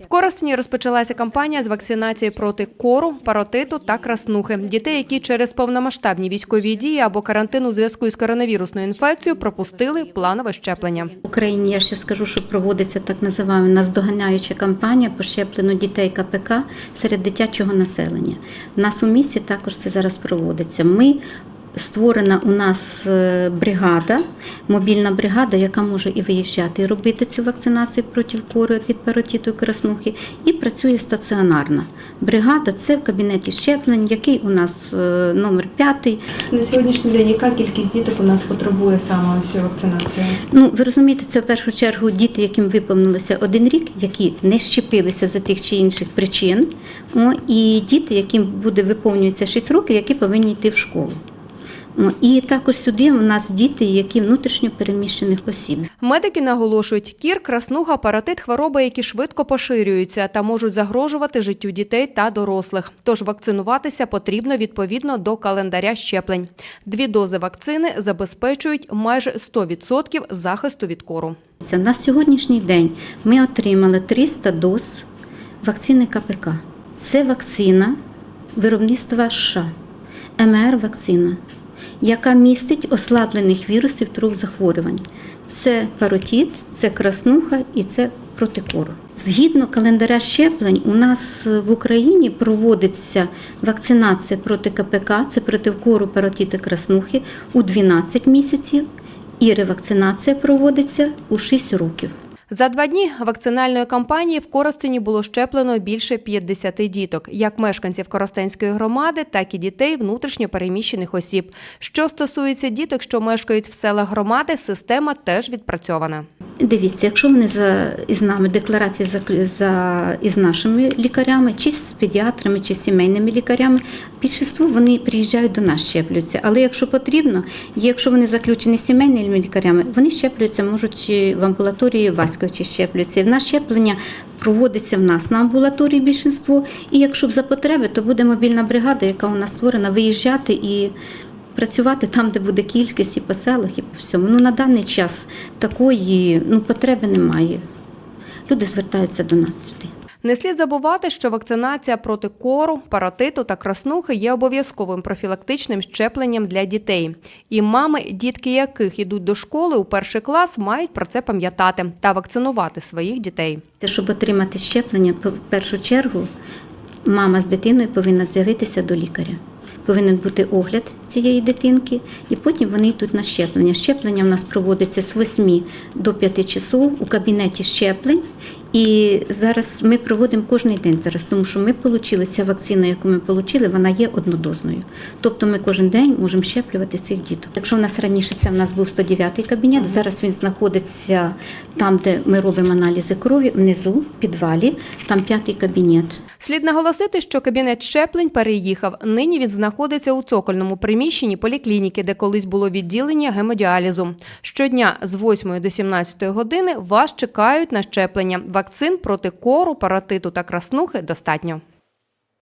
В Коростені розпочалася кампанія з вакцинації проти кору, паротиту та краснухи. Дітей, які через повномасштабні військові дії або карантин у зв'язку із коронавірусною інфекцією пропустили планове щеплення. В Україні я ще скажу, що проводиться так називаємо наздоганяюча кампанія по щепленню дітей КПК серед дитячого населення. У нас у місті також це зараз проводиться. Ми Створена у нас е, бригада, мобільна бригада, яка може і виїжджати і робити цю вакцинацію проти кори під паротіту і краснухи, і працює стаціонарна бригада. Це в кабінеті щеплень, який у нас е, номер п'ятий. На сьогоднішній день яка кількість діток у нас потребує саме ось вакцинації? Ну, ви розумієте, це в першу чергу діти, яким виповнилося один рік, які не щепилися за тих чи інших причин. О, і діти, яким буде виповнюється 6 років, які повинні йти в школу. О, і також сюди у нас діти, які внутрішньо переміщених осіб. Медики наголошують, кір, краснуха, паротит – хвороби, які швидко поширюються та можуть загрожувати життю дітей та дорослих. Тож вакцинуватися потрібно відповідно до календаря щеплень. Дві дози вакцини забезпечують майже 100% захисту від кору. На сьогоднішній день ми отримали 300 доз вакцини КПК. Це вакцина виробництва США, МР-вакцина, яка містить ослаблених вірусів трьох захворювань. Це паротит, це краснуха і це протикору. Згідно календаря щеплень, у нас в Україні проводиться вакцинація проти КПК, це проти кору, паротити, краснухи у 12 місяців, і ревакцинація проводиться у 6 років. За два дні вакцинальної кампанії в Коростені було щеплено більше 50 діток, як мешканців Коростенської громади, так і дітей внутрішньо переміщених осіб. Що стосується діток, що мешкають в селах громади, система теж відпрацьована. Дивіться, якщо вони за із нами декларації за, за із нашими лікарями, чи з педіатрами, чи з сімейними лікарями, більшість вони приїжджають до нас, щеплюються. Але якщо потрібно, якщо вони заключені сімейними лікарями, вони щеплюються, можуть в амбулаторії Васьковичі щеплюються. І в нас щеплення проводиться в нас на амбулаторії більшинство. І якщо б за потреби, то буде мобільна бригада, яка у нас створена, виїжджати і. Працювати там, де буде кількість і по селах, і по всьому. Ну на даний час такої ну, потреби немає. Люди звертаються до нас сюди. Не слід забувати, що вакцинація проти кору, паротиту та краснухи є обов'язковим профілактичним щепленням для дітей. І мами, дітки яких йдуть до школи у перший клас, мають про це пам'ятати та вакцинувати своїх дітей. Щоб отримати щеплення, в першу чергу мама з дитиною повинна з'явитися до лікаря. Повинен бути огляд цієї дитинки, і потім вони йдуть на щеплення. Щеплення в нас проводиться з 8 до 5 часов у кабінеті щеплень. І зараз ми проводимо кожен день зараз, тому що ми отримали ця вакцина, яку ми отримали, вона є однодозною. Тобто ми кожен день можемо щеплювати цих діток. Якщо в нас раніше це в нас був 109-й кабінет, зараз він знаходиться там, де ми робимо аналізи крові, внизу, в підвалі, там п'ятий кабінет. Слід наголосити, що кабінет щеплень переїхав. Нині він знаходиться у цокольному приміщенні поліклініки, де колись було відділення гемодіалізу. Щодня з 8 до 17 години вас чекають на щеплення. Вакцин проти кору, паротиту та краснухи достатньо.